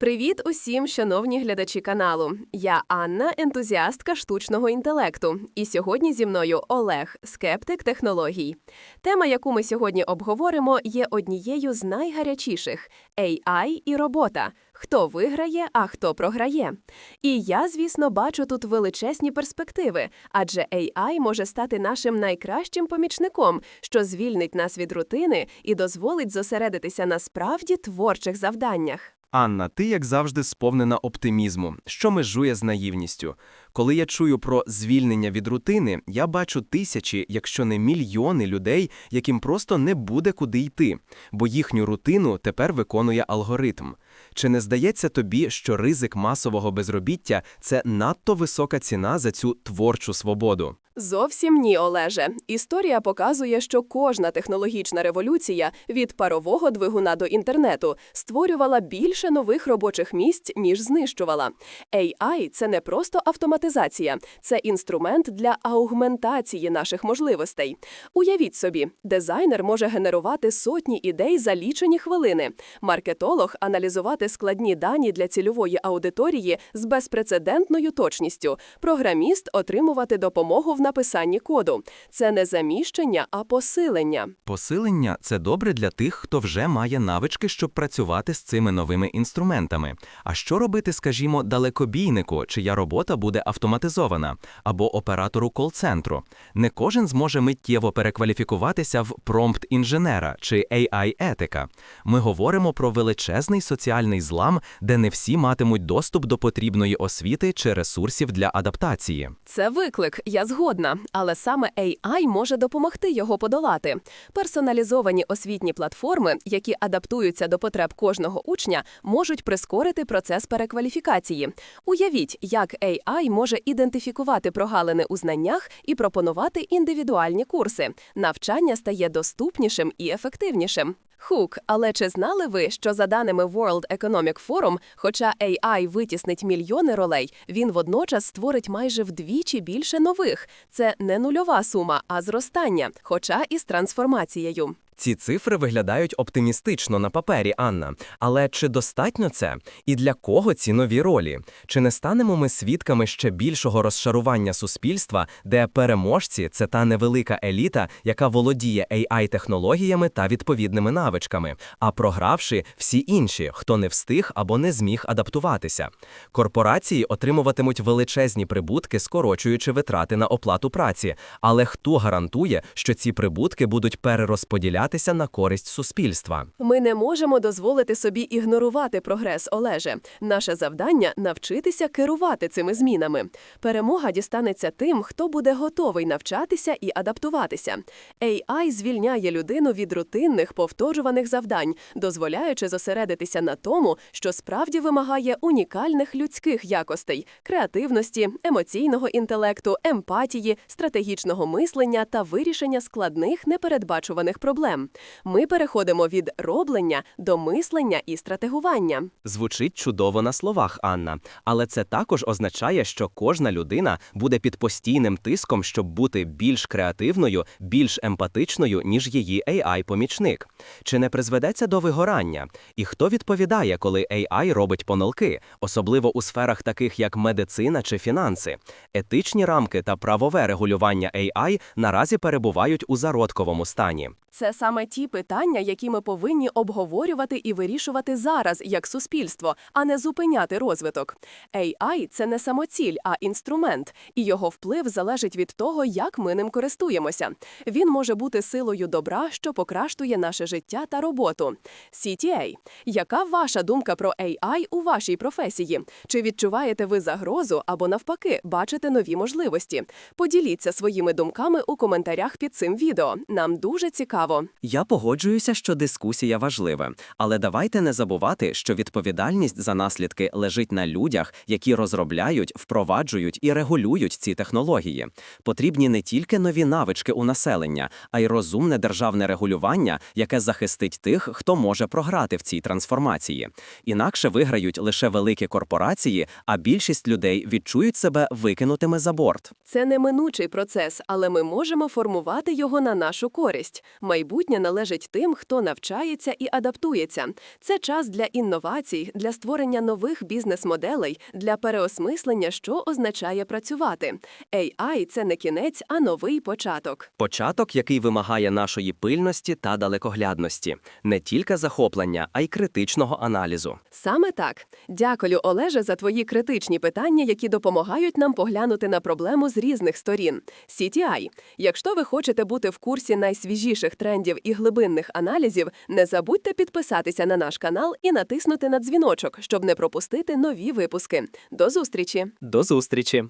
Привіт усім, шановні глядачі каналу. Я Анна, ентузіастка штучного інтелекту. І сьогодні зі мною Олег, скептик технологій. Тема, яку ми сьогодні обговоримо, є однією з найгарячіших AI і робота. Хто виграє, а хто програє. І я, звісно, бачу тут величезні перспективи, адже AI може стати нашим найкращим помічником, що звільнить нас від рутини і дозволить зосередитися на справді творчих завданнях. Анна, ти, як завжди, сповнена оптимізму, що межує з наївністю. Коли я чую про звільнення від рутини, я бачу тисячі, якщо не мільйони людей, яким просто не буде куди йти, бо їхню рутину тепер виконує алгоритм. Чи не здається тобі, що ризик масового безробіття це надто висока ціна за цю творчу свободу? Зовсім ні, Олеже. Історія показує, що кожна технологічна революція від парового двигуна до інтернету створювала більше нових робочих місць, ніж знищувала. AI – це не просто автоматизація, це інструмент для аугментації наших можливостей. Уявіть собі, дизайнер може генерувати сотні ідей за лічені хвилини, маркетолог аналізувати складні дані для цільової аудиторії з безпрецедентною точністю, програміст отримувати допомогу в написанні коду. Це не заміщення, а посилення. Посилення це добре для тих, хто вже має навички, щоб працювати з цими новими інструментами. А що робити, скажімо, далекобійнику, чия робота буде автоматизована, або оператору кол-центру? Не кожен зможе миттєво перекваліфікуватися в промпт-інженера чи AI-етика. Ми говоримо про величезний соціальний злам, де не всі матимуть доступ до потрібної освіти чи ресурсів для адаптації. Це виклик, я згодна, але саме AI може допомогти його подолати. Персоналізовані освітні платформи, які адаптуються до потреб кожного учня, можуть прискорити процес перекваліфікації. Уявіть, як AI може ідентифікувати прогалини у знаннях і пропонувати індивідуальні курси. Навчання стає доступнішим і ефективнішим. Хук, але чи знали ви, що за даними World Economic Forum, хоча AI витіснить мільйони ролей, він водночас створить майже вдвічі більше нових. Це не нульова сума, а зростання, хоча і з трансформацією. Ці цифри виглядають оптимістично на папері, Анна. Але чи достатньо це? І для кого ці нові ролі? Чи не станемо ми свідками ще більшого розшарування суспільства, де переможці це та невелика еліта, яка володіє AI-технологіями та відповідними навичками, а програвши всі інші, хто не встиг або не зміг адаптуватися? Корпорації отримуватимуть величезні прибутки, скорочуючи витрати на оплату праці. Але хто гарантує, що ці прибутки будуть перерозподілятися на користь суспільства? Ми не можемо дозволити собі ігнорувати прогрес, Олеже. Наше завдання навчитися керувати цими змінами. Перемога дістанеться тим, хто буде готовий навчатися і адаптуватися. AI звільняє людину від рутинних повторюваних завдань, дозволяючи зосередитися на тому, що справді вимагає унікальних людських якостей креативності, емоційного інтелекту, емпатії, стратегічного мислення та вирішення складних непередбачуваних проблем. Ми переходимо від роблення до мислення і стратегування. Звучить чудово на словах, Анна, але це також означає, що кожна людина буде під постійним тиском, щоб бути більш креативною, більш емпатичною, ніж її AI-помічник. Чи не призведеться до вигорання? І хто відповідає, коли AI робить помилки, особливо у сферах таких як медицина чи фінанси? Етичні рамки та правове регулювання AI наразі перебувають у зародковому стані. Це саме ті питання, які ми повинні обговорювати і вирішувати зараз як суспільство, а не зупиняти розвиток. AI – це не самоціль, а інструмент, і його вплив залежить від того, як ми ним користуємося. Він може бути силою добра, що покращує наше життя та роботу. CTA. Яка ваша думка про AI у вашій професії? Чи відчуваєте ви загрозу або навпаки бачите нові можливості? Поділіться своїми думками у коментарях під цим відео. Нам дуже цікаво. Я погоджуюся, що дискусія важлива, але давайте не забувати, що відповідальність за наслідки лежить на людях, які розробляють, впроваджують і регулюють ці технології. Потрібні не тільки нові навички у населення, а й розумне державне регулювання, яке захистить тих, хто може програти в цій трансформації. Інакше виграють лише великі корпорації, а більшість людей відчують себе викинутими за борт. Це неминучий процес, але ми можемо формувати його на нашу користь. Майбутнє майбутнє належить тим, хто навчається і адаптується. Це час для інновацій, для створення нових бізнес-моделей, для переосмислення, що означає працювати. AI – це не кінець, а новий початок. Початок, який вимагає нашої пильності та далекоглядності, не тільки захоплення, а й критичного аналізу. Саме так. Дякую, Олеже, за твої критичні питання, які допомагають нам поглянути на проблему з різних сторін. CTI. Якщо ви хочете бути в курсі найсвіжіших трендів і глибинних аналізів, не забудьте підписатися на наш канал і натиснути на дзвіночок, щоб не пропустити нові випуски. До зустрічі! До зустрічі!